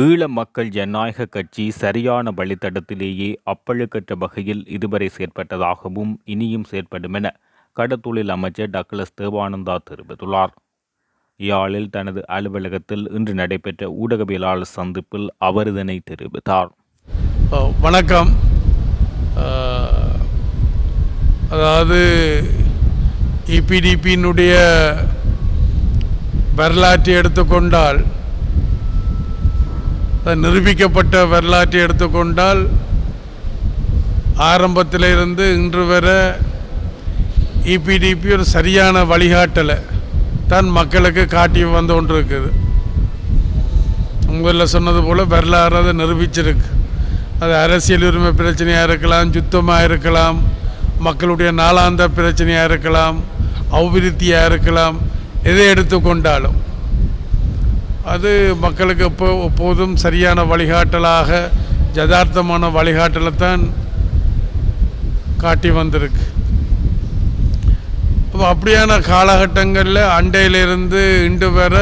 ஈழ மக்கள் ஜனநாயக கட்சி சரியான வழித்தடத்திலேயே அப்பழுக்கற்ற வகையில் இதுவரை செயற்பட்டதாகவும் இனியும் செயற்படும் என கடத்தொழில் அமைச்சர் டக்ளஸ் தேவானந்தா தெரிவித்துள்ளார். யாழில் தனது அலுவலகத்தில் இன்று நடைபெற்ற ஊடகவியலாளர் சந்திப்பில் அவர் இதனை தெரிவித்தார். வணக்கம். அதாவது இபிடிபியினுடைய வரலாற்றை எடுத்துக்கொண்டால் நிரூபிக்கப்பட்ட வரலாற்றை எடுத்துக்கொண்டால் ஆரம்பத்திலிருந்து இன்று வரை இபிடிபி ஒரு சரியான வழிகாட்டலை தான் மக்களுக்கு காட்டி வந்து கொண்டு இருக்குது உங்களில் சொன்னது போல் வரலாறு அதை நிரூபிச்சிருக்கு. அது அரசியல் உரிமை பிரச்சனையாக இருக்கலாம் சுத்தமாக இருக்கலாம் மக்களுடைய நாளாந்த பிரச்சனையாக இருக்கலாம் அபிவிருத்தியாக இருக்கலாம் எதை எடுத்துக்கொண்டாலும். அது மக்களுக்கு எப்போ எப்போதும் சரியான வழிகாட்டலாக யதார்த்தமான வழிகாட்டலை தான் காட்டி வந்திருக்கு. அப்போ அப்படியான காலகட்டங்களில் அண்டையிலிருந்து இன்று வர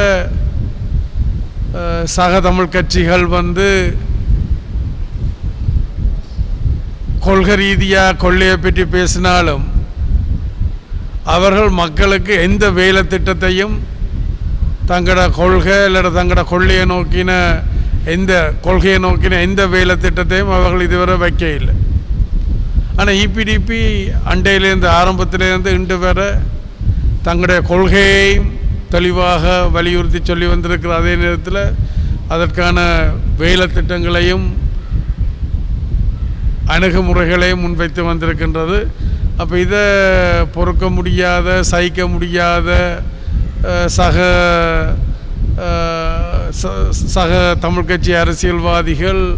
சக தமிழ் கட்சிகள் வந்து கொள்கை ரீதியாக கொள்ளையை பற்றி பேசினாலும் அவர்கள் மக்களுக்கு எந்த வேலை திட்டத்தையும் தங்களோட கொள்கை இல்லை தங்களோட கொள்ளையை நோக்கின எந்த கொள்கையை நோக்கின எந்த வேலை திட்டத்தையும் அவர்கள் இதுவரை வைக்க இல்லை ஆனால் இபிடிபி அண்டையிலேருந்து ஆரம்பத்திலேருந்து இன்று வரை தங்களுடைய கொள்கையையும் தெளிவாக வலியுறுத்தி சொல்லி வந்திருக்கிற அதே நேரத்தில் அதற்கான வேலை திட்டங்களையும் அணுகுமுறைகளையும் முன்வைத்து வந்திருக்கின்றது. அப்போ இதை பொறுக்க முடியாத சகிக்க முடியாத சக ச- சக தமிழ் கட்சி அரசியல்வாதிகள்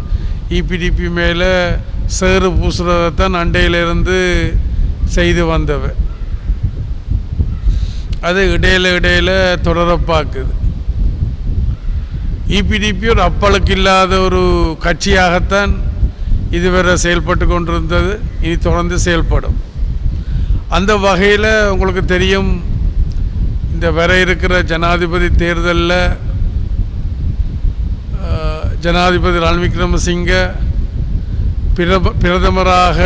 இபிடிபி மேலே சேறு பூசுறதைத்தான் அண்டையிலிருந்து செய்து வந்தவை அது இடையில இடையில தொடர பார்க்குது. இபிடிபி ஒரு அப்பளுக்கு இல்லாத ஒரு கட்சியாகத்தான் இதுவரை செயல்பட்டு கொண்டிருந்தது. இனி தொடர்ந்து செயல்படும். அந்த வகையில் உங்களுக்கு தெரியும் இந்த வர இருக்கிற ஜனாதிபதி தேர்தலில் ஜனாதிபதி ரணில் விக்ரமசிங்க பிரப பிரதமராக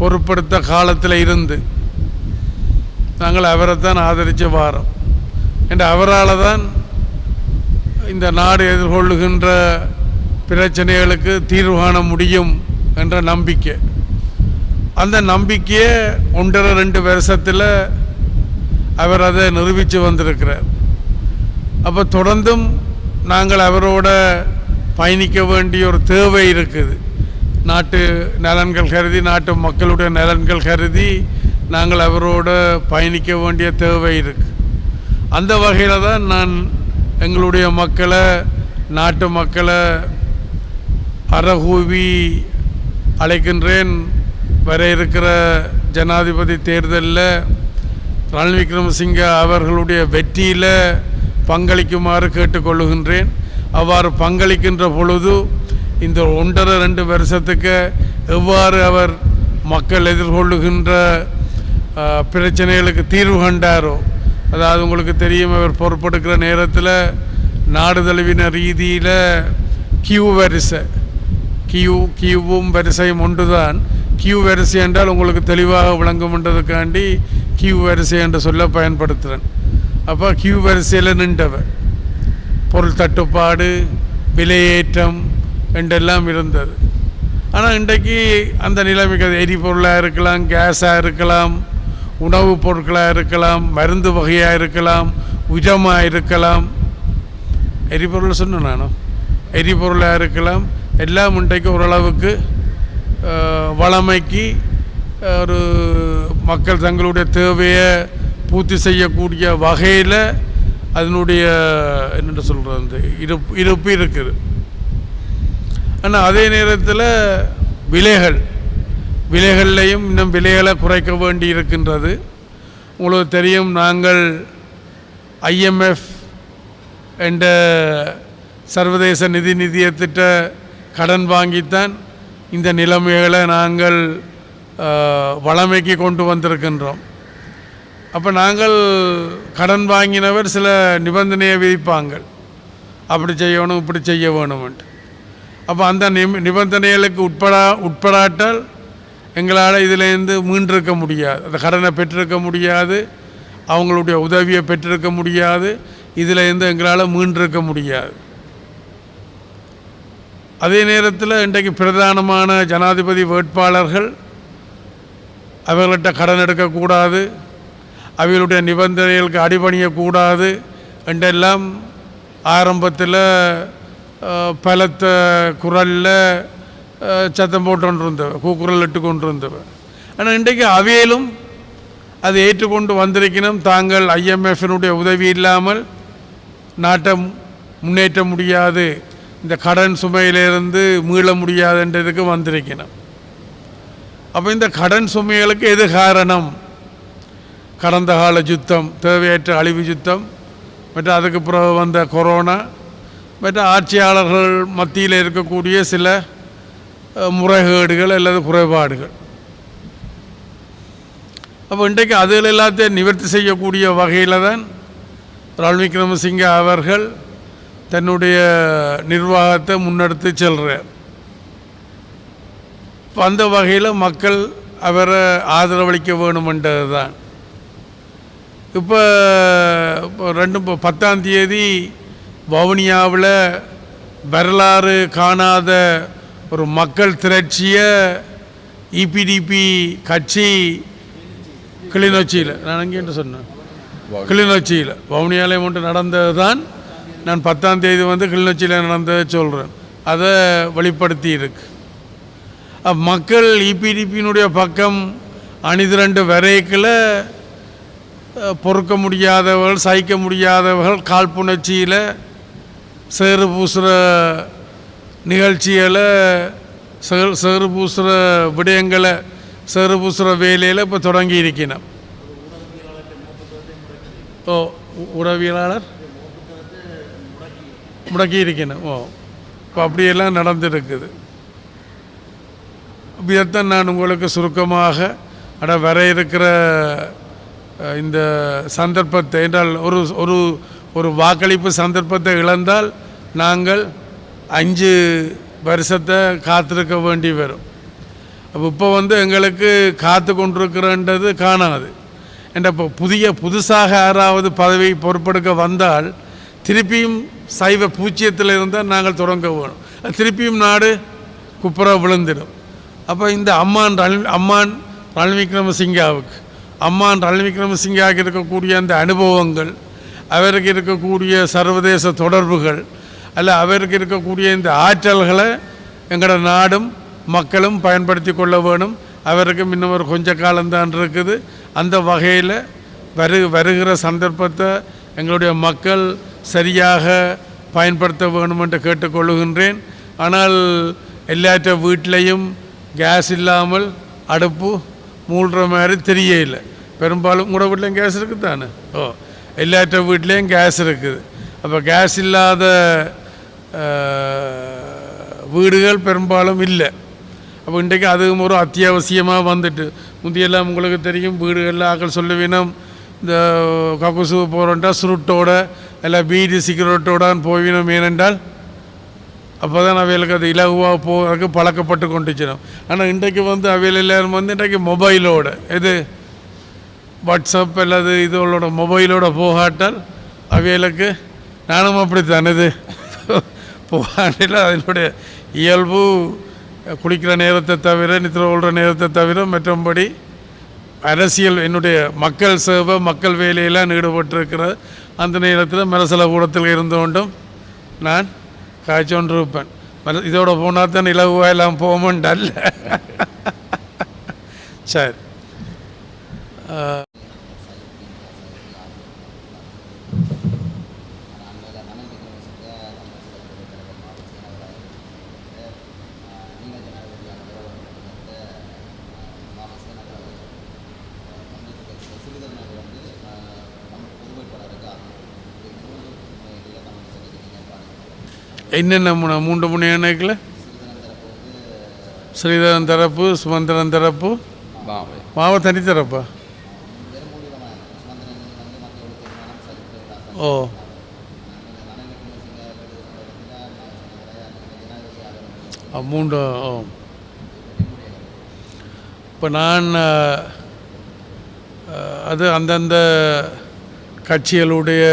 பொறுப்படுத்த காலத்தில் இருந்து நாங்கள் அவரை தான் ஆதரித்த வாரம். என்ற அவரால் தான் இந்த நாடு எதிர்கொள்ளுகின்ற பிரச்சனைகளுக்கு தீர்வு காண முடியும் என்ற நம்பிக்கை. அந்த நம்பிக்கையை ஒன்றரை ரெண்டு வருஷத்தில் அவர் அதை நிரூபித்து வந்திருக்கிறார். அப்போ தொடர்ந்தும் நாங்கள் அவரோட பயணிக்க வேண்டிய ஒரு தேவை இருக்குது. நாட்டு நலன்கள் கருதி நாட்டு மக்களுடைய நலன்கள் கருதி நாங்கள் அவரோட பயணிக்க வேண்டிய தேவை இருக்கு. அந்த வகையில் தான் நான் எங்களுடைய மக்களை நாட்டு மக்களை அறகூவி அழைக்கின்றேன். வர இருக்கிற ஜனாதிபதி தேர்தலில் ரணில் விக்ரமசிங்க அவர்களுடைய வெற்றியில் பங்களிக்குமாறு கேட்டுக்கொள்ளுகின்றேன். அவ்வாறு பங்களிக்கின்ற பொழுது இந்த ஒன்றரை ரெண்டு வருஷத்துக்கு எவ்வாறு அவர் மக்கள் எதிர்கொள்ளுகின்ற பிரச்சனைகளுக்கு தீர்வு கண்டாரோ அதாவது உங்களுக்கு தெரியும் அவர் பொறுப்பெடுக்கிற நேரத்தில் நாடு தழுவின ரீதியில் கியூ வரிசை. கியூ கியூவும் வரிசையும் ஒன்றுதான். கியூ வரிசை என்றால் உங்களுக்கு தெளிவாக விளங்கும்ன்றதுக்காண்டி கியூ வரிசை என்று சொல்ல பயன்படுத்துகிறேன் அப்போ கியூ வரிசையில் நின்றவர். பொருள் தட்டுப்பாடு விலையேற்றம் என்றெல்லாம் இருந்தது. ஆனால் இன்றைக்கு அந்த நிலைமைக்கு அது எரிபொருளாக இருக்கலாம் கேஸாக இருக்கலாம் உணவுப் பொருட்களாக இருக்கலாம் மருந்து வகையாக இருக்கலாம் உஜமாக இருக்கலாம். எரிபொருள் சொன்னேன் நானும் எரிபொருளாக இருக்கலாம். எல்லாம் இன்றைக்கு ஓரளவுக்கு வளமைக்கு ஒரு மக்கள் தங்களுடைய தேவையை பூர்த்தி செய்யக்கூடிய வகையில் அதனுடைய என்னென்னு சொல்கிறது அந்த இருப்பு இருப்பு இருக்குது. ஆனால் அதே நேரத்தில் விலைகள் விலைகள்லையும் இன்னும் விலைகளை குறைக்க வேண்டி இருக்கின்றது. உங்களுக்கு தெரியும் நாங்கள் ஐஎம்எஃப் என்ற சர்வதேச நிதி நிதியத்திட்ட கடன் வாங்கித்தான் இந்த நிலைமைகளை நாங்கள் வளமைக்கு கொண்டு வந்திருக்கின்றோம். அப்போ நாங்கள் கடன் வாங்கினவர் சில நிபந்தனையை விதிப்பாங்க அப்படி செய்யணும் இப்படி செய்ய வேணும்ன்ட்டு. அப்போ அந்த நிப நிபந்தனைகளுக்கு உட்படா உட்படாட்டால் எங்களால் இதிலேருந்து மீண்டிருக்க முடியாது. அந்த கடனை பெற்றிருக்க முடியாது. அவங்களுடைய உதவியை பெற்றிருக்க முடியாது. இதிலேருந்து எங்களால் மீண்டிருக்க முடியாது. அதே நேரத்தில் இன்றைக்கு பிரதானமான ஜனாதிபதி வேட்பாளர்கள் அவர்கள்ட்ட கடன் எடுக்கக்கூடாது அவர்களுடைய நிபந்தனைகளுக்கு அடிபணியக்கூடாது என்றெல்லாம் ஆரம்பத்தில் பலத்த குரலில் சத்தம் போட்டு கொண்டிருந்தவ கூக்குரல் இட்டு கொண்டு ஆனால் இன்றைக்கு அவையிலும் அதை ஏற்றுக்கொண்டு வந்திருக்கணும். தாங்கள் ஐஎம்எஃபினுடைய உதவி இல்லாமல் நாட்டை முன்னேற்ற முடியாது. இந்த கடன் சுமையிலிருந்து மீள முடியாதுன்றதுக்கு வந்திருக்கணும். அப்போ இந்த கடன் சுமைகளுக்கு எது காரணம்? கடந்த கால யுத்தம் தேவையற்ற அழிவு யுத்தம் மற்றும் அதுக்கு பிறகு வந்த கொரோனா மற்ற ஆட்சியாளர்கள் மத்தியில் இருக்கக்கூடிய சில முறைகேடுகள் அல்லது குறைபாடுகள். அப்போ இன்றைக்கு அதுகள் எல்லாத்தையும் நிவர்த்தி செய்யக்கூடிய வகையில் தான் ரால் விக்ரமசிங்க அவர்கள் தன்னுடைய நிர்வாகத்தை முன்னெடுத்து செல்கிறார் இப்போ அந்த வகையில் மக்கள் அவரை ஆதரவளிக்க வேணுமென்றது தான் இப்போ ரெண்டு பத்தாம் தேதி வவுனியாவில் வரலாறு காணாத ஒரு மக்கள் திரட்சியை இபிடிபி கட்சி கிளிநொச்சியில். நான் அங்கே என்று சொன்னேன்? கிளிநொச்சியில். வவுனியாலே மட்டும் நடந்தது தான் நான் பத்தாம் தேதி வந்து கிளிநொச்சியில் நடந்ததை சொல்கிறேன் அதை வெளிப்படுத்தி இருக்கு அப்ப மக்கள் இபிடிபியினுடைய பக்கம் அணிதிரண்டு வரைக்கில் பொறுக்க முடியாதவர்கள் சகிக்க முடியாதவர்கள் காழ்ப்புணர்ச்சியில் சேறு பூசுகிற நிகழ்ச்சிகளை சேறு சேறு பூசுகிற விடயங்களை சேறு பூசுகிற வேலையில் இப்போ தொடங்கி இருக்கணும் ஓ உறவியலாளர் முடக்கி இருக்கணும் ஓ இப்போ அப்படியெல்லாம் நடந்துருக்குது இதைத்தான் நான் உங்களுக்கு சுருக்கமாக அட வர இருக்கிற இந்த சந்தர்ப்பத்தை என்றால் ஒரு ஒரு ஒரு வாக்களிப்பு சந்தர்ப்பத்தை இழந்தால் நாங்கள் அஞ்சு வருஷத்தை காத்திருக்க வேண்டி வரும். அப்போ இப்போ வந்து எங்களுக்கு காத்து கொண்டிருக்கிறன்றது காணாது. என்ற இப்போ புதிய புதுசாக யாராவது பதவி பொறுப்பெடுக்க வந்தால் திருப்பியும் சைவ பூச்சியத்தில் இருந்தால் நாங்கள் தொடங்க வேணும். திருப்பியும் நாடு குப்புற விழுந்துடும். அப்போ இந்த அம்மான் ரல் அம்மான் ரணில் விக்ரமசிங்காவுக்கு அம்மான் ரணில் விக்ரமசிங்காவுக்கு இருக்கக்கூடிய அந்த அனுபவங்கள் அவருக்கு இருக்கக்கூடிய சர்வதேச தொடர்புகள் அல்ல அவருக்கு இருக்கக்கூடிய இந்த ஆற்றல்களை எங்களோட நாடும் மக்களும் பயன்படுத்தி கொள்ள வேணும். அவருக்கும் இன்னும் ஒரு கொஞ்ச காலம்தான் இருக்குது. அந்த வகையில் வரு வருகிற சந்தர்ப்பத்தை எங்களுடைய மக்கள் சரியாக பயன்படுத்த வேணும் என்று கேட்டுக்கொள்கின்றேன் ஆனால் எல்லாற்ற வீட்டிலையும் கேஸ் இல்லாமல் அடுப்பு மூடுற மாதிரி தெரியல பெரும்பாலும் உங்களோட வீட்லேயும் கேஸ் இருக்குது தானே ஓ எல்லாற்ற வீட்லேயும் கேஸ் இருக்குது. அப்போ கேஸ் இல்லாத வீடுகள் பெரும்பாலும் இல்லை. அப்போ இன்றைக்கு அதுவும் ஒரு அத்தியாவசியமாக வந்துட்டு முந்தியெல்லாம் உங்களுக்கு தெரியும் வீடுகளில் ஆக்கள் சொல்லுவீனம் இந்த கக்குசு போகிறோன்ட்டா சுருட்டோட இல்லை பீடி சிகரெட்டோடான்னு போவினோம் ஏனென்றால் அப்போ தான் அவைகளுக்கு அது இலகுவாக போகிறதுக்கு பழக்கப்பட்டு கொண்டுச்சிடும் ஆனால் இன்றைக்கு வந்து அவையில் எல்லாரும் வந்து இன்றைக்கு மொபைலோட இது வாட்ஸ்அப் அல்லது இதோட மொபைலோட போகாட்டால் அவைகளுக்கு நானும் அப்படித்தான். இது போகாட்டில் அதனுடைய இயல்பு குளிக்கிற நேரத்தை தவிர நித்திர கொள்கிற நேரத்தை தவிர மற்றபடி அரசியல் என்னுடைய மக்கள் சேவை மக்கள் வேலையெல்லாம் ஈடுபட்டிருக்கிற அந்த நேரத்தில் மரசல கூடத்தில் இருந்து கொண்டும் நான் காய்ச்சொன்று இருப்பேன் இதோட போனால் தான் இலகுவாக எல்லாம் போமண்டல்ல சரி. என்னென்ன மூன்று மூணு ஏனைக்கில் ஸ்ரீதரன் தரப்பு சுமந்திரன் தரப்பு மாவ தனித்தரப்பு ஓ. மூன்று ஓ. இப்போ நான் அது அந்தந்த கட்சிகளுடைய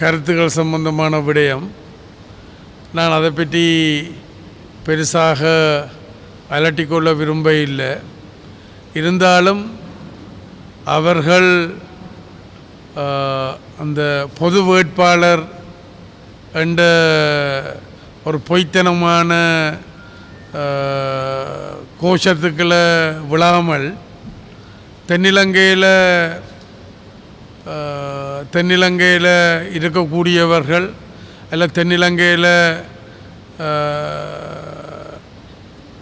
கருத்துக்கள் சம்பந்தமான விடயம். நான் அதை பற்றி பெருசாக அலட்டிக்கொள்ள விரும்ப இல்லை. இருந்தாலும் அவர்கள் அந்த பொது வேட்பாளர் என்ற ஒரு பொய்த்தனமான கோஷத்துக்களை விழாமல் தென்னிலங்கையில் தென்னிலங்கையில் இருக்கக்கூடியவர்கள் அல்ல தென்னிலங்கையில்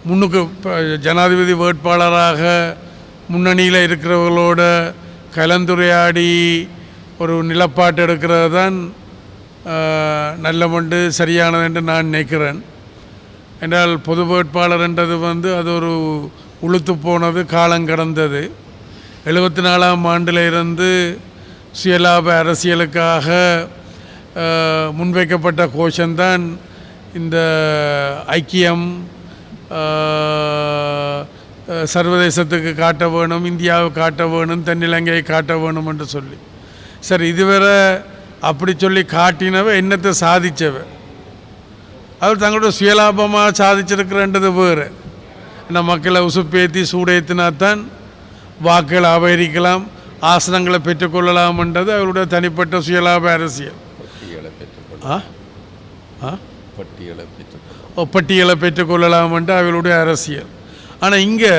முன்னுக்கு ஜனாதிபதி வேட்பாளராக முன்னணியில் இருக்கிறவர்களோட கலந்துரையாடி ஒரு நிலப்பாட்டு எடுக்கிறது தான் அஹ், நல்ல மண்டு சரியானது என்று நான் நினைக்கிறேன். என்றால் பொது வேட்பாளர் என்றது வந்து அது ஒரு உளுத்து போனது காலம் கடந்தது. எழுபத்தி நாலாம் ஆண்டில் இருந்து சுயலாப அரசியலுக்காக முன்வைக்கப்பட்ட கோஷந்தான் இந்த ஐக்கியம் சர்வதேசத்துக்கு காட்ட வேணும் இந்தியாவை காட்ட வேணும் தென்னிலங்கையை காட்ட வேணும் என்று சொல்லி. சரி இதுவரை அப்படி சொல்லி காட்டினவ என்னத்தை சாதித்தவ அவர் தங்களோட சுயலாபமாக சாதிச்சிருக்கிறன்றது வேறு. ஏன்னா மக்களை உசுப்பேற்றி சூடேற்றினா தான் வாக்குகளை அபகரிக்கலாம் ஆசனங்களை பெற்றுக்கொள்ளலாம்ன்றது அவருடைய தனிப்பட்ட சுயலாப அரசியல். பட்டியலை பெற்றுக்கொள்ள ஆ? ஆ? பட்டியலை பெற்றுக்கொள்ள ஓ, பட்டியலை பெற்றுக்கொள்ளலாம்ன்ட்டு அவர்களுடைய அரசியல். ஆனால் இங்கே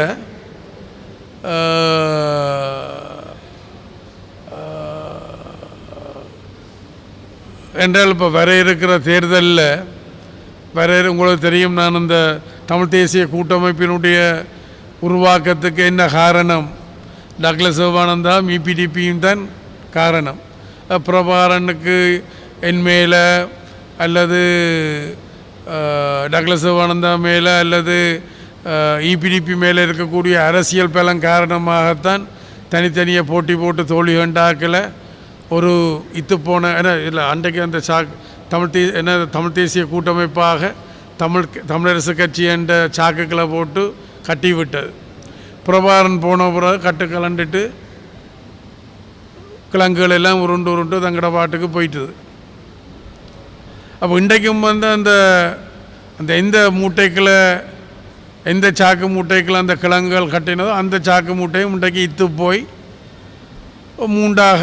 என்றால் இப்போ வர இருக்கிற தேர்தலில் வர உங்களுக்கு தெரியும் நான் இந்த தமிழ் தேசிய கூட்டமைப்பினுடைய உருவாக்கத்துக்கு என்ன காரணம்? டக்ளஸ் சிவானந்தா இபிடிபியும் தான் காரணம். பிரபாரனுக்கு என் மேலே அல்லது டாக்டர் சிவானந்தா மேலே அல்லது இபிடிபி மேலே இருக்கக்கூடிய அரசியல் பலம் காரணமாகத்தான் தனித்தனியாக போட்டி போட்டு தோல்வி கண்டாக்கல. ஒரு இத்து போன என்ன இல்லை அன்றைக்கு அந்த சா தமிழ் தே என்ன தமிழ் தேசிய கூட்டமைப்பாக தமிழ் தமிழரசு கட்சி என்ற சாக்குக்களை போட்டு கட்டி பிரபாரன் போன பிறகு கட்டு கலண்டுட்டு கிழங்குகள் எல்லாம் உருண்டு உருண்டு தங்கட பாட்டுக்கு போயிட்டுது. அப்போ இன்றைக்கும் வந்து அந்த அந்த எந்த மூட்டைக்குள்ள எந்த சாக்கு மூட்டைக்குள்ள அந்த கிழங்குகள் கட்டினதோ அந்த சாக்கு மூட்டையும் இன்றைக்கு இத்து போய் மூண்டாக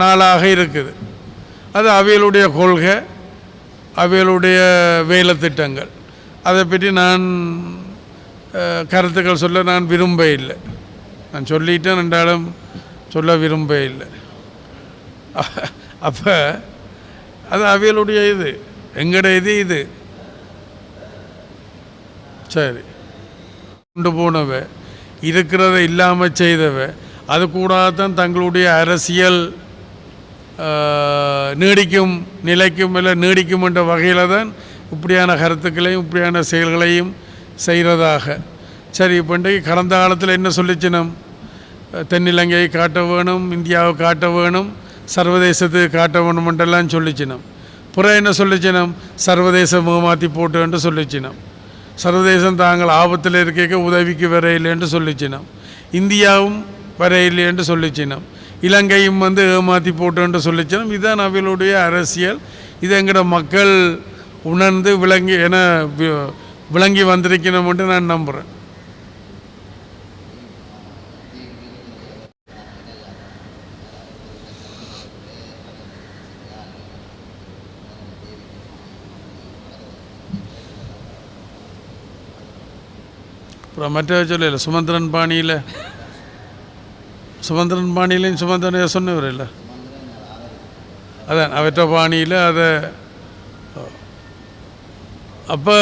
நாளாக இருக்குது. அது அவையலுடைய கொள்கை அவைகளுடைய வேலை திட்டங்கள். அதை பற்றி நான் கருத்துக்கள் சொல்ல நான் விரும்ப இல்லை. நான் சொல்லிட்டேன் என்றாலும் சொல்ல விரும்ப இல்லை. அப்போ அது அவியலுடைய இது. எங்கட இது இது? சரி. கொண்டு போனவ இருக்கிறத இல்லாமல் செய்தவ அது கூடாதான் தங்களுடைய அரசியல் நீடிக்கும் நிலைக்கும் இல்லை நீடிக்கும் என்ற வகையில் தான் இப்படியான கருத்துக்களையும் இப்படியான செயல்களையும் செய்கிறதாக. சரி இப்போ இன்றைக்கு கடந்த காலத்தில் என்ன சொல்லிச்சினம்? தென்னிலங்கையை காட்ட வேணும் இந்தியாவை காட்ட வேணும் சர்வதேசத்துக்கு காட்ட வேணுமென்றெல்லாம் சொல்லிச்சினோம் சொல்லிச்சினம். புற என்ன சொல்லிச்சினோம்? சர்வதேசம் ஏமாற்றி போட்டு என்று சர்வதேசம் தாங்கள் ஆபத்தில் இருக்க உதவிக்கு வரையில்லை என்று சொல்லிச்சினம். இந்தியாவும் வரையில்லை என்று சொல்லிச்சினம். இலங்கையும் வந்து ஏமாற்றி போட்டு என்று சொல்லிச்சினம். இதுதான் அவர்களுடைய அரசியல். இது எங்கட மக்கள் உணர்ந்து விளங்கி என விளங்கி வந்திருக்கணும் என்று நான் நம்புகிறேன் அப்புறம் மற்ற சொல்லல சுமந்திரன் பாணியில். சுமந்திரன் பாணியிலையும் சுமந்திரன் சொன்னவர் இல்லை? அதான் அவற்ற பாணியில் அதை அப்போ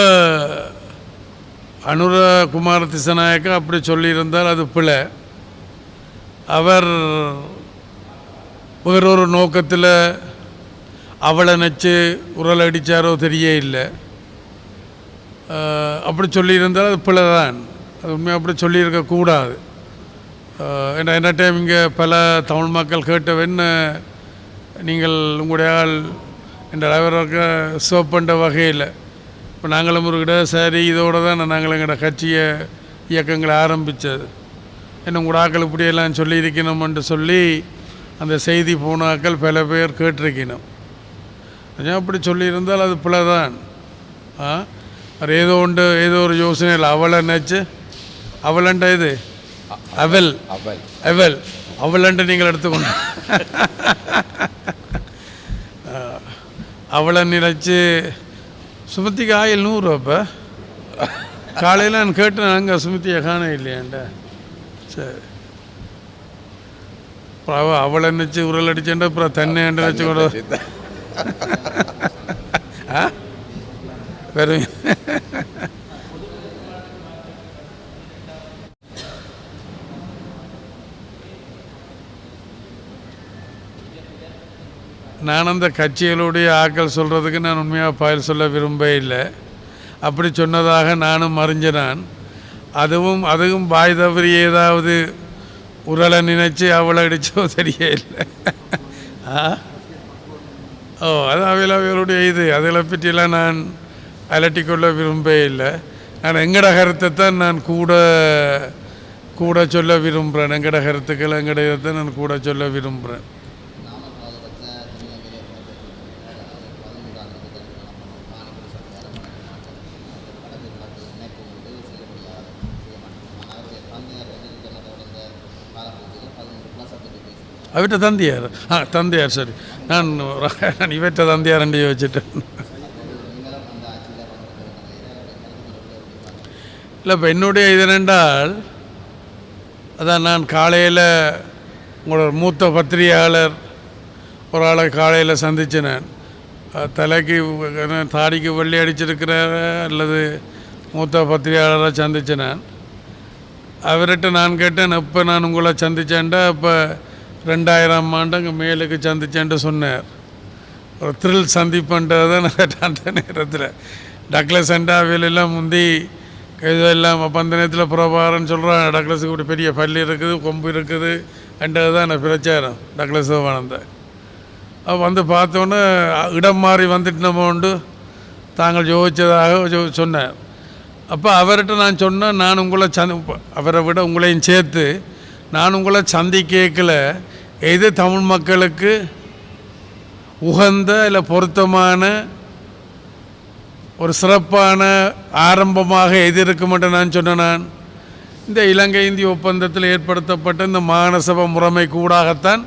அனுரகுமார திசநாயக்கா அப்படி சொல்லியிருந்தால் அது பிழை. அவர் வேறொரு நோக்கத்தில் அவளை நச்சு உரல் அடித்தாரோ தெரிய இல்லை. அப்படி சொல்லியிருந்தால் அது பிழை தான் அது உண்மையாக அப்படி சொல்லியிருக்கக்கூடாது ஏன்னா என்ன டைம் இங்கே பல தமிழ் மக்கள் கேட்டவன் நீங்கள் உங்களுடைய ஆள் என்ற சோப் பண்ணுற வகையில் இப்போ நாங்களும் ஒரு கிட்ட சரி இதோட தான் நாங்கள் எங்களோட கட்சியை இயக்கங்களை ஆரம்பித்தது இன்னும் கூட ஆக்கள் இப்படியெல்லாம் சொல்லியிருக்கணும்னு சொல்லி அந்த செய்தி போனாக்கள் பல பேர் கேட்டிருக்கணும். கொஞ்சம் அப்படி சொல்லியிருந்தால் அது பிள்ளை தான் அது ஏதோ உண்டு ஏதோ ஒரு யோசனையில் அவளை நினச்சி அவளண்ட இது அவல் அவல் அவல் அவளண்ட நீங்கள் எடுத்துக்கொண்டு. அவளை நினைச்சு சுமதிக்கு ஆயில் நூறு அப்போ காலையில் நான் கேட்டேன் அங்கே சுமதியை காண இல்லையாண்ட சரி. அப்புறம் அவ அவளை நினச்சி உரல் அடிச்சேன்டா அப்புறம் தண்ணி நினச்சி கூட ஆ? வெறும் நான் அந்த கட்சிகளுடைய ஆக்கள் சொல்கிறதுக்கு நான் உண்மையாக பயில் சொல்ல விரும்ப இல்லை. அப்படி சொன்னதாக நானும் அறிஞ்சனான். அதுவும் அதுவும் பாய் தவறி ஏதாவது உரலை நினச்சி அவளை அடித்தோ சரியே இல்லை. ஆ? ஓ அது அவையில் அவர்களுடைய இது. அதில் பற்றியெல்லாம் நான் அலட்டிக்கொள்ள விரும்பவே இல்லை. நான் எங்கட கருத்தை தான் நான் கூட கூட சொல்ல விரும்புகிறேன் எங்கட கருத்துக்கள் எங்கட இதை நான் கூட சொல்ல விரும்புகிறேன் அவர்கிட்ட தந்தையார். ஆ தந்தையார் சரி நான் நான் இவற்ற தந்தையார் என்று வச்சுட்டேன் இல்லை இப்போ என்னுடைய இது என்னென்றால் அதான் நான் காலையில் உங்களோட மூத்த பத்திரிகையாளர் ஒரு ஆளை காலையில் சந்தித்தேன் நான் தலைக்கு தாடிக்கு வெள்ளி அடிச்சிருக்கிறார அல்லது மூத்த பத்திரிகையாளராக சந்தித்தேன் நான் அவர்கிட்ட நான் கேட்டேன் இப்போ நான் உங்களை சந்தித்தேன்டா இப்போ ரெண்டாயிரம் ஆண்டு அங்கே மேலுக்கு சந்திச்சேன்ட்டு சொன்னார். ஒரு த்ரில் சந்திப்புன்றது தான் நான் கேட்டேன் அந்த நேரத்தில். டக்ளஸ் அண்டா அவையிலெல்லாம் முந்தி இதெல்லாம் அப்போ அந்த நேரத்தில் பிரபாரம்னு சொல்கிறான் டக்ளஸுக்கு இப்படி பெரிய பல்லு இருக்குது கொம்பு இருக்குது என்றது தான் நான் பிரச்சாரம் டக்ளஸ் சிவானந்த அப்போ வந்து பார்த்தோன்னே இடம் மாறி வந்துட்டு நம்ம உண்டு தாங்கள் யோசித்ததாக சொன்னேன் சொன்னார். அப்போ அவர்கிட்ட நான் சொன்னேன் நான் உங்களை சந்தி அவரை விட உங்களையும் சேர்த்து நான் உங்களை சந்தி கேட்கல எது தமிழ் மக்களுக்கு உகந்த இல்லை பொருத்தமான ஒரு சிறப்பான ஆரம்பமாக எது இருக்குமென்று நான் சொன்னேன் நான். இந்த இலங்கை இந்திய ஒப்பந்தத்தில் ஏற்படுத்தப்பட்ட இந்த மானசப முறைமை கூடாகத்தான்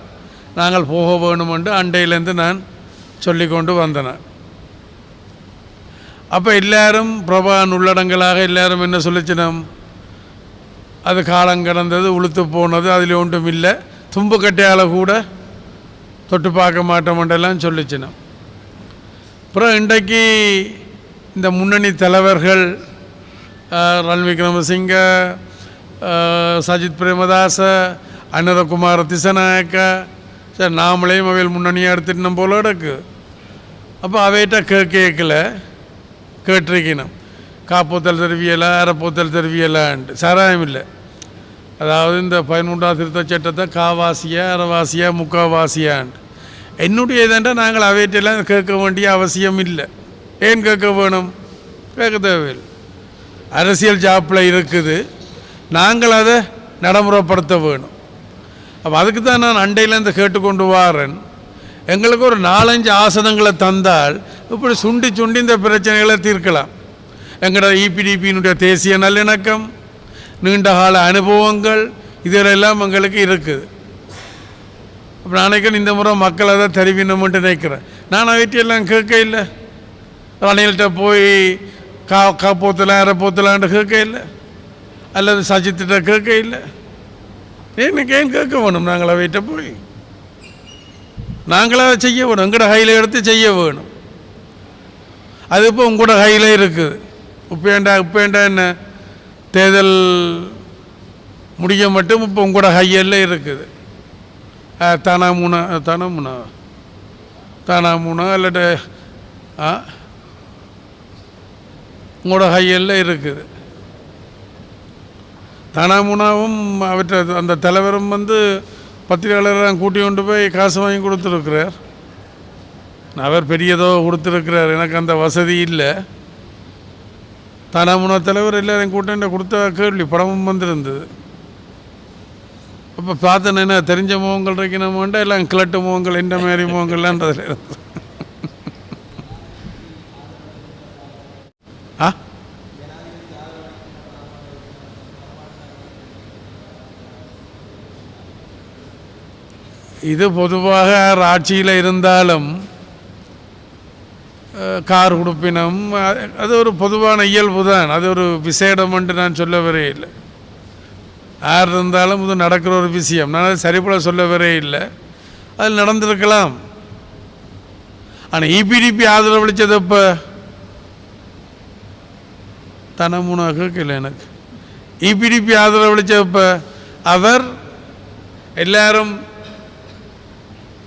நாங்கள் போக வேணும் என்று அண்டையிலேருந்து நான் சொல்லிக்கொண்டு வந்தன. அப்போ எல்லாரும் பிரபான் உள்ளடங்களாக எல்லாரும் என்ன சொல்லிச்சினோம்? அது காலம் கடந்தது உளுத்து போனது அதில் ஒன்றும் இல்லை. தும்பு கட்டையால் கூட தொட்டு பார்க்க மாட்டோம்ன்றெல்லாம் சொல்லிச்சினோம். அப்புறம் இன்றைக்கு இந்த முன்னணி தலைவர்கள் ரன் விக்ரமசிங்க சஜித் பிரேமதாச அன்னதகுமார் திசநாயக்க சரி நாமளையும் அவையில் முன்னணியாக எடுத்துட்டோம் போல இருக்கு. அப்போ அவைகிட்ட கே கேட்கல கேட்டிருக்கணும் காப்போத்தல் தருவியலா அரைப்போத்தல் தருவியலான்ட்டு. சாராயம் இல்லை. அதாவது இந்த பதிமூன்றாம் திருத்த சட்டத்தை காவாசியா அரைவாசியா முக்காவாசியான்ட்டு என்னுடைய இதென்றா நாங்கள் அவையிட்டெல்லாம் கேட்க வேண்டிய அவசியம் இல்லை. ஏன் கேட்க வேணும்? கேட்க தேவையில்லை. அரசியல் ஜாப்பில் இருக்குது. நாங்கள் அதை நடைமுறைப்படுத்த வேணும். அப்போ அதுக்கு தான் நான் அண்டையிலேருந்து கேட்டுக்கொண்டு வாரேன். எங்களுக்கு ஒரு நாலஞ்சு ஆசனங்களை தந்தால் இப்படி சுண்டி சுண்டி இந்த பிரச்சனைகளை தீர்க்கலாம். எங்களோட இபிடிபியினுடைய தேசிய நல்லிணக்கம் நீண்ட கால அனுபவங்கள் இதிலெல்லாம் எங்களுக்கு இருக்குது. அப்போ நான் நினைக்கிறேன் இந்த முறை மக்கள் அதை தெரிவிக்கணும்னு நினைக்கிறேன். நான் அவற்றையெல்லாம் கேட்க இல்லை. ரணில்கிட்ட போய் கா காப்போத்தலாம் அரைப்போத்தலான்ட்டு கேட்க இல்லை. அல்லது சஜித்திட்ட கேட்க இல்லை. எனக்கு ஏன் கேட்க வேணும்? நாங்கள் அவைகிட்ட போய். நாங்களாக அதை செய்ய வேணும். எங்களோட கையில் எடுத்து செய்ய வேணும். அது இப்போ உங்களோட கையில் இருக்குது. உப்பேண்டா உப்பேண்டா என்ன? தேர்தல் முடிய மட்டும் இப்போ உங்களோட கையில் இருக்குது. ஆ, தானா மூணா தானா மூணா? தானா மூணா இல்லாட்ட ஆ? உங்களோட கையில் இருக்குது. தானா மூணாவும் அவற்றை அந்த தலைவரும் வந்து பத்திரிகையாளரெல்லாம் கூட்டி கொண்டு போய் காசு வாங்கி கொடுத்துருக்கிறார். அவர் பெரியதோ கொடுத்துருக்கிறார். எனக்கு அந்த வசதி இல்லை. தானாமுனா தலைவர் எல்லாரையும் கூட்டம் கொடுத்த கேள்வி படமும் வந்திருந்தது அப்போ பார்த்தேன் என்ன தெரிஞ்ச முகங்கள் இருக்கணுமோண்டா எல்லாம் கிளட்டு முகங்கள் இந்த மாதிரி முகங்கள்லான்றதுல இருந்து. ஆ இது பொதுவாக ஆட்சியில் இருந்தாலும் கார் கொடுப்பினம் அது ஒரு பொதுவான இயல்பு தான். அது ஒரு விசேடம் என்று நான் சொல்ல வரே இல்லை. யார் இருந்தாலும் இது நடக்கிற ஒரு விஷயம். நான் அதை சரிபட சொல்ல வரே இல்லை. அது நடந்திருக்கலாம். ஆனால் இபிடிபி ஆதரவளித்தது இப்போ தனமுனாக இல்லை எனக்கு. இபிடிபி ஆதரவளித்தது இப்போ அவர் எல்லாரும்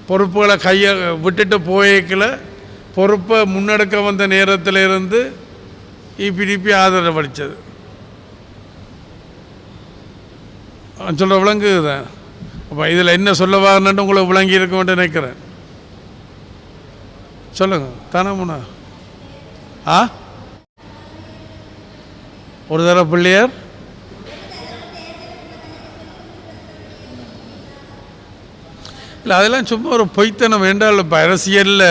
பொறுப்புகளை கையை விட்டுட்டு போயக்கில். பொறுப்பை முன்னெடுக்க வந்த நேரத்தில் இருந்து இபிடிபி ஆதரவளித்தது சொல்கிற விளங்குதுதான் அப்போ இதில் என்ன சொல்ல வரணுன்னு உங்களை விளங்கி இருக்கும்னு நினைக்கிறேன். சொல்லுங்க தானமுனா ஆ? ஒரு தடவை பிள்ளையார்? இல்லை அதெல்லாம் சும்மா ஒரு பொய்த்தனம் வேண்டாம் இப்போ அரசியலில்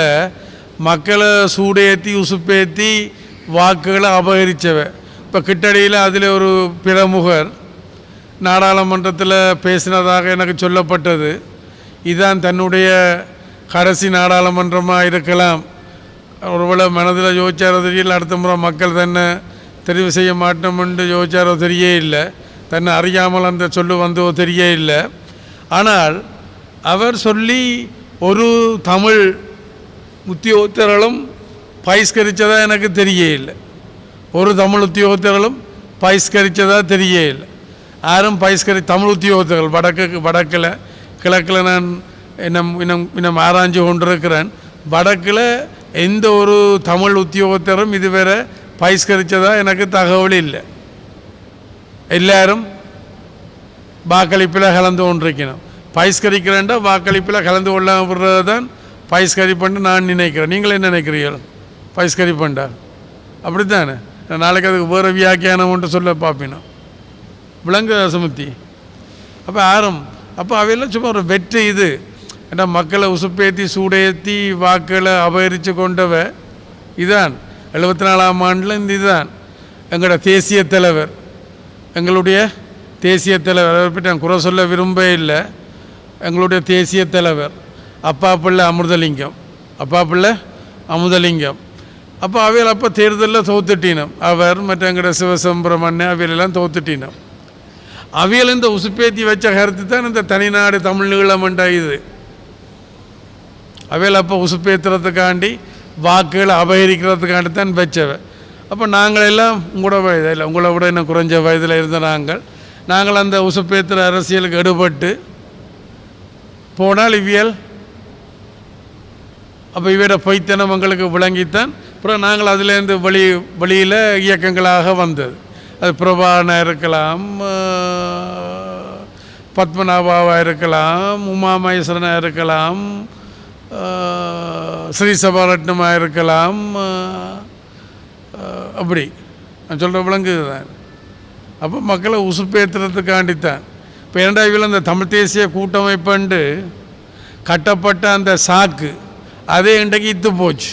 மக்களை சூடேற்றி உசுப்பேற்றி வாக்குகளை அபகரித்தவ இப்போ கிட்டடியில் அதில் ஒரு பிரமுகர் நாடாளுமன்றத்தில் பேசினதாக எனக்கு சொல்லப்பட்டது இதுதான் தன்னுடைய கடைசி நாடாளுமன்றமாக இருக்கலாம் ஒருவேளை மனதில் யோசிச்சாரோ தெரியல அடுத்த முறை மக்கள் தன்னை தெரிவு செய்ய மாட்டோம்னு யோசிச்சாரோ தெரிய இல்லை தன்னை அறியாமல் அந்த சொல்லு வந்தோ தெரிய இல்லை ஆனால் அவர் சொல்லி ஒரு தமிழ் உத்தியோகத்தர்களும் பயிஸ்கரித்ததா எனக்கு தெரிய ஒரு தமிழ் உத்தியோகத்தர்களும் பயிஸ்கரித்ததா தெரிய இல்லை யாரும் பயிஸ்கரி தமிழ் உத்தியோகத்தர்கள் வடக்கு வடக்கில் கிழக்கில் நான் இன்னும் இன்னும் இன்னும் ஆராய்ஞ்சு கொண்டிருக்கிறேன். வடக்கில் எந்த ஒரு தமிழ் உத்தியோகத்தரும் இதுவரை பயிஸ்கரித்ததா எனக்கு தகவல் இல்லை. எல்லாரும் வாக்களிப்பில் கலந்து கொண்டிருக்கணும். பயிஸ்கரிக்கிறேன்டா வாக்களிப்பில் கலந்து கொள்ள விடுறது தான் பயிஸ்கரிப்பண்டு நான் நினைக்கிறேன். நீங்கள் என்ன நினைக்கிறீர்கள்? பயிஸ்கரிப்பண்டா அப்படி தானே நாளைக்கு அதுக்கு வேறு வியாக்கியானம் ஒன்று சொல்ல பார்ப்பினோம் விலங்கு சுமத்தி அப்போ ஆரம் அப்போ அவையெல்லாம் சும்மா ஒரு வெற்றி இது. ஏன்னா மக்களை உசுப்பேத்தி சூடேற்றி வாக்களை அபகரித்து கொண்டவ இதான். எழுபத்தி நாலாம் ஆண்டில் இந்த இதுதான் எங்களோட தேசிய தலைவர். எங்களுடைய தேசிய தலைவர். அதை பற்றி நான் குறை சொல்ல விரும்ப இல்லை. எங்களுடைய தேசிய தலைவர். அப்பா பிள்ளை அமிர்தலிங்கம் அப்பா பிள்ளை அமுதலிங்கம். அப்போ அவையில் அப்போ தேர்தலில் தோத்துட்டினோம். அவர் மற்ற எங்களோட அவையிலெல்லாம் தோத்துட்டினோம். அவியல் இந்த உசுப்பேத்தி வச்ச கருத்து தான் இந்த தனிநாடு தமிழ் நீளம் இது அவையில் அப்போ உசுப்பேத்துறதுக்காண்டி வாக்குகளை அபகரிக்கிறதுக்காண்டி தான் வச்சவை. அப்போ நாங்களெல்லாம் உங்களோட வயதில் உங்களை விட இன்னும் குறைஞ்ச வயதில் இருந்த நாங்கள் நாங்கள் அந்த உசுப்பேத்துற அரசியலுக்கு எடுபட்டு போனால் இவியல் அப்போ இவரை பொய்த்தனம் எங்களுக்கு விளங்கித்தான். அப்புறம் நாங்கள் அதிலேருந்து வெளி வெளியில் இயக்கங்களாக வந்தது. அது பிரபானா இருக்கலாம் பத்மநாபாவாக இருக்கலாம் உமாமகேஸ்வரனாக இருக்கலாம் ஸ்ரீ சபாரட்னமாக இருக்கலாம் அப்படி. நான் சொல்கிற விளங்குது தான் அப்போ மக்களை உசுப்பேற்றுறதுக்காண்டித்தான் இப்போ இரண்டாவில் அந்த தமிழ் தேசிய கூட்டமைப்புண்டு கட்டப்பட்ட அந்த சாக்கு அதே இன்றைக்கு இத்து போச்சு.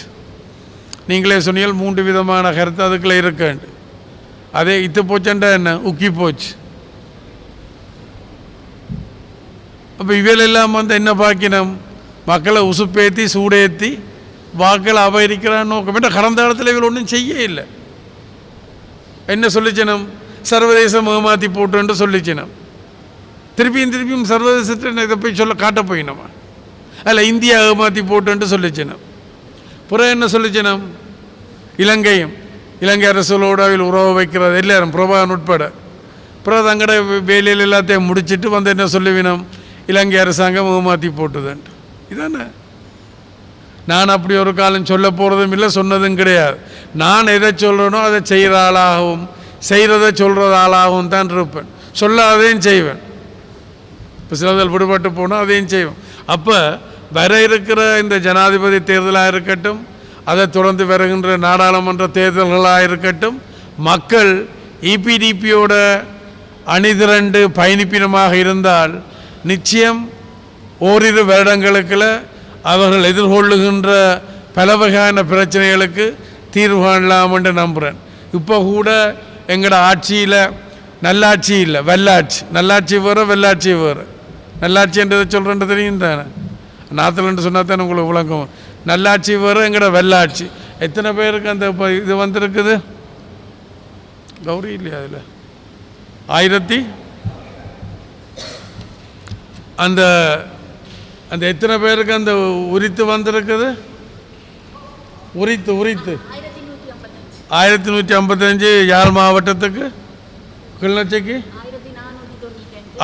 நீங்களே சொன்னீங்கள் மூன்று விதமான கருத்து அதுக்குள்ளே இருக்கண்டு அதே இத்து போச்சுண்டா என்ன? உக்கி போச்சு. அப்போ இவையெல்லாம் வந்து என்ன பாக்கினம்? மக்களை உசுப்பேத்தி சூடேத்தி வாக்களை அபகரிக்கிறான் நோக்கம். கடந்த காலத்தில் இவள் ஒன்றும் செய்ய இல்லை. என்ன சொல்லிச்சினம்? சர்வதேசம் ஏமாற்றி போட்டுன்ட்டு சொல்லிச்சினம். திருப்பியும் திருப்பியும் சர்வதேசத்தை இதை போய் சொல்ல காட்ட போயினவன் அதில் இந்தியா ஏமாற்றி போட்டுன்ட்டு சொல்லிச்சினம் புறம் என்ன சொல்லிச்சினம் இலங்கையும். இலங்கை அரசோடாவில் உறவு வைக்கிறது எல்லாரும் பிரபாகன் உட்பட. அப்புறம் தங்கட வேலையில் எல்லாத்தையும் முடிச்சிட்டு வந்து என்ன சொல்லுவினோம் இலங்கை அரசாங்கம் ஏமாற்றி போட்டுதுன்ட்டு. இதானே? நான் அப்படி ஒரு காலம் சொல்ல போகிறதும் இல்லை சொன்னதும் கிடையாது. நான் எதை சொல்கிறேனோ அதை செய்கிற ஆளாகவும் செய்கிறத சொல்கிற ஆளாகவும் தான் இருப்பேன். சொல்லாதையும் செய்வேன். இப்போ சிலதில் விடுபட்டு போனால் அதையும் செய்வோம் அப்போ வர இருக்கிற இந்த ஜனாதிபதி தேர்தலாக இருக்கட்டும் அதை தொடர்ந்து வருகின்ற நாடாளுமன்ற தேர்தல்களாக இருக்கட்டும் மக்கள் இபிடிபியோட அணிதிரண்டு பயணிப்பினமாக இருந்தால் நிச்சயம் ஓரிரு வருடங்களுக்குள்ள அவர்கள் எதிர்கொள்ளுகின்ற பல வகையான பிரச்சனைகளுக்கு தீர்வு காணலாம் என்று நம்புகிறேன் இப்போ கூட எங்களோட ஆட்சியில் நல்லாட்சி இல்லை வெள்ளாட்சி நல்லாட்சி வேறு வெள்ளாட்சி வேறு. நல்லாட்சி என்றதை சொல்கிறேன் தெரியும் தானே நாத்தலன்னு சொன்னால் தானே உங்களுக்கு விளங்கும். நல்லாட்சி வேறு எங்களோட வெள்ளாட்சி. எத்தனை பேருக்கு அந்த இப்போ இது வந்திருக்குது? கௌரி இல்லையா அதில்? ஆயிரத்தி? அந்த அந்த எத்தனை பேருக்கு அந்த உரித்து வந்திருக்குது? உரித்து உரித்து. ஆயிரத்தி நூற்றி ஐம்பத்தஞ்சு. யாழ் மாவட்டத்துக்கு? கிளிநொச்சிக்கு?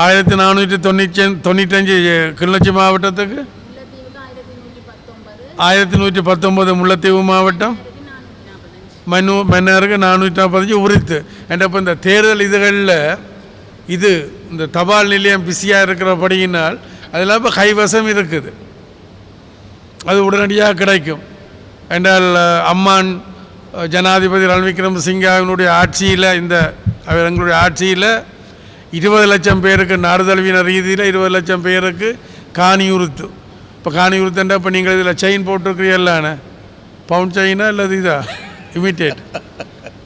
ஆயிரத்தி நானூற்றி தொண்ணூற்றி தொண்ணூத்தஞ்சு கிளிநொச்சி மாவட்டத்துக்கு? ஆயிரத்தி நூற்றி பத்தொம்பது முல்லைத்தீவு மாவட்டம் மனு மன்னருக்கு நானூற்றி நாற்பத்தஞ்சு உரித்து என்ற இப்போ இந்த தேர்தல் இதுகளில் இது இந்த தபால் நிலையம் பிஸியாக இருக்கிறபடியினால் அதெல்லாம் இப்போ கைவசம் இருக்குது அது உடனடியாக கிடைக்கும் என்றால் அம்மான் ஜனாதிபதி ரணில் விக்ரமசிங்காவினுடைய ஆட்சியில் இந்த அவர் எங்களுடைய ஆட்சியில் இருபது லட்சம் பேருக்கு நாடுதழுவின ரீதியில் இருபது லட்சம் பேருக்கு காணி உறுத்து இப்போ காணி கொடுத்தேன்டா இப்போ நீங்கள் இதில் செயின் போட்டிருக்கிறீங்களாண்ணே பவுண்ட் செயினா அல்லது இதா? இமிட்டேட்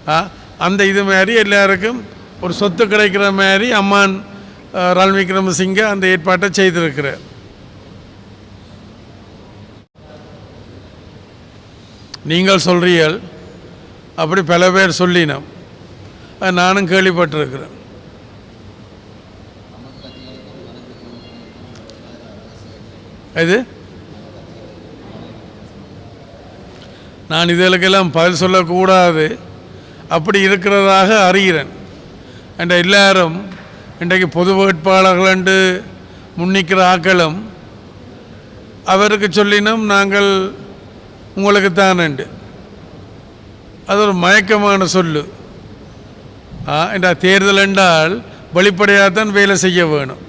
ஆ? அந்த இது மாதிரி எல்லாருக்கும் ஒரு சொத்து கிடைக்கிற மாதிரி அம்மான் ரல் விக்ரமசிங்க அந்த ஏற்பாட்டை செய்திருக்கிறார். நீங்கள் சொல்றீர்கள் அப்படி பல பேர் சொல்லினோம். நானும் கேள்விப்பட்டிருக்கிறேன். இது? நான் இதற்கெல்லாம் பதில் சொல்லக்கூடாது. அப்படி இருக்கிறதாக அறிகிறேன். என்ற எல்லாரும் இன்றைக்கு பொது வேட்பாளர்கள் என்று முன்னிக்கிற ஆக்களும் அவருக்கு சொல்லினோம் நாங்கள் உங்களுக்கு தானண்டு அது ஒரு மயக்கமான சொல்லு. ஆ என்ற தேர்தல் என்றால் வெளிப்படையாக தான் வேலை செய்ய வேணும்.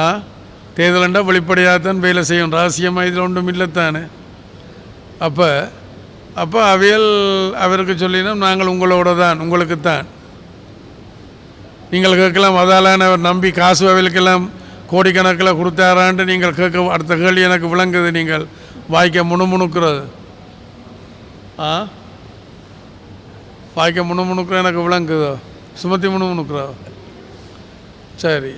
ஆ தேர்தல் என்றால் வெளிப்படையாகத்தான் வேலை செய்யும். ரகசியமாக இதில் ஒன்றும் இல்லைத்தானே? அப்போ அப்போ அவியல் அவருக்கு சொல்லினோம் நாங்கள் உங்களோட தான் உங்களுக்கு தான் நீங்கள் கேட்கலாம் அதாலான அவர் நம்பி காசு அவைகளுக்கெல்லாம் கோடிக்கணக்கில் கொடுத்தாரான்ட்டு நீங்கள் கேட்க அடுத்த கேள்வி எனக்கு விளங்குது நீங்கள். வாய்க்க முணுமுணுக்கிறது. ஆ? வாய்க்க முணுமுணுக்கிற எனக்கு விளங்குதோ? சுமத்தி முணுமுணுக்கிறோ சரி.